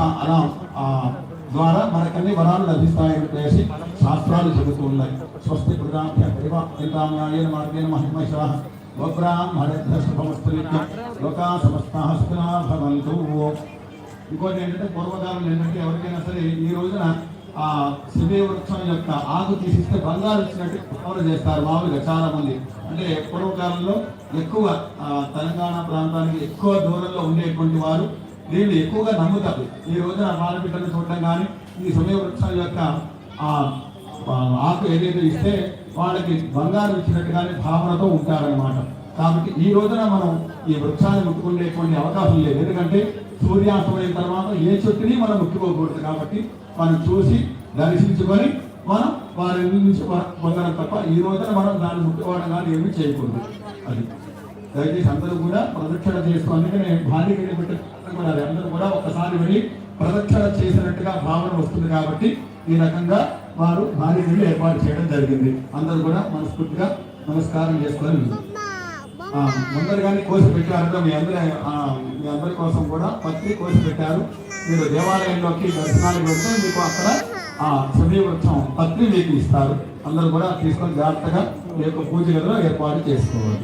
అలా ద్వారా మనకన్ని వరాలు లభిస్తాయని చెప్పేసి శాస్త్రాలు చెబుతూ ఉన్నాయి. స్వస్తి ప్రజాభ్యాయ మార్గేణ మహిమశ. లోకా సమస్త హస్తునా భవంతు. ఇంకోటి ఏంటంటే పూర్వకాలం ఏంటంటే ఎవరికైనా సరే ఈ రోజున ఆ శివే వృక్షం యొక్క ఆకు తీసిస్తే బంగారు వచ్చినట్టు భావన చేస్తారు మామూలుగా చాలా మంది అంటే పూర్వకాలంలో ఎక్కువ తెలంగాణ ప్రాంతానికి ఎక్కువ దూరంలో ఉండేటువంటి వారు దీన్ని ఎక్కువగా నమ్ముతారు. ఈ రోజున బాలబిడ్డలు చూడటం కానీ ఈ సమయ వృక్షం యొక్క ఆకు ఏదైతే ఇస్తే వాళ్ళకి బంగారం ఇచ్చినట్టుగానే భావనతో ఉంటారన్నమాట. కాబట్టి ఈ రోజున మనం ఈ వృక్షాన్ని ముట్టుకునేటువంటి అవకాశం లేదు. ఎందుకంటే సూర్యాస్తమైన తర్వాత ఏ చెట్టుని మనం ముట్టుకోకూడదు. కాబట్టి మనం చూసి దర్శించుకొని మనం వారి నుంచి పొందడం తప్ప ఈ రోజున మనం దాన్ని ముట్టుకోవడం కానీ ఏమీ చేయకూడదు. అది. దయచేసి అందరూ కూడా ప్రదక్షిణ చేసుకో నేను భారీ పెట్టి కూడా అందరూ కూడా ఒకసారి వెళ్ళి ప్రదక్షిణ చేసినట్టుగా భావన వస్తుంది కాబట్టి ఈ రకంగా వారు భారీ వెళ్ళి ఏర్పాటు చేయడం జరిగింది. అందరూ కూడా మనస్ఫూర్తిగా నమస్కారం చేసుకొని ముందరిగానే ముందరగానే కోసి పెట్టారు మీ అందరి మీ అందరి కోసం కూడా పత్రి కోసి పెట్టారు. మీరు దేవాలయంలోకి దర్శనానికి వెళ్తే మీకు అక్కడ ఆ సమయ వృక్షం పత్రి మీకు ఇస్తారు. అందరూ కూడా తీసుకొని జాగ్రత్తగా మీ యొక్క పూజలలో ఏర్పాటు చేసుకోవాలి.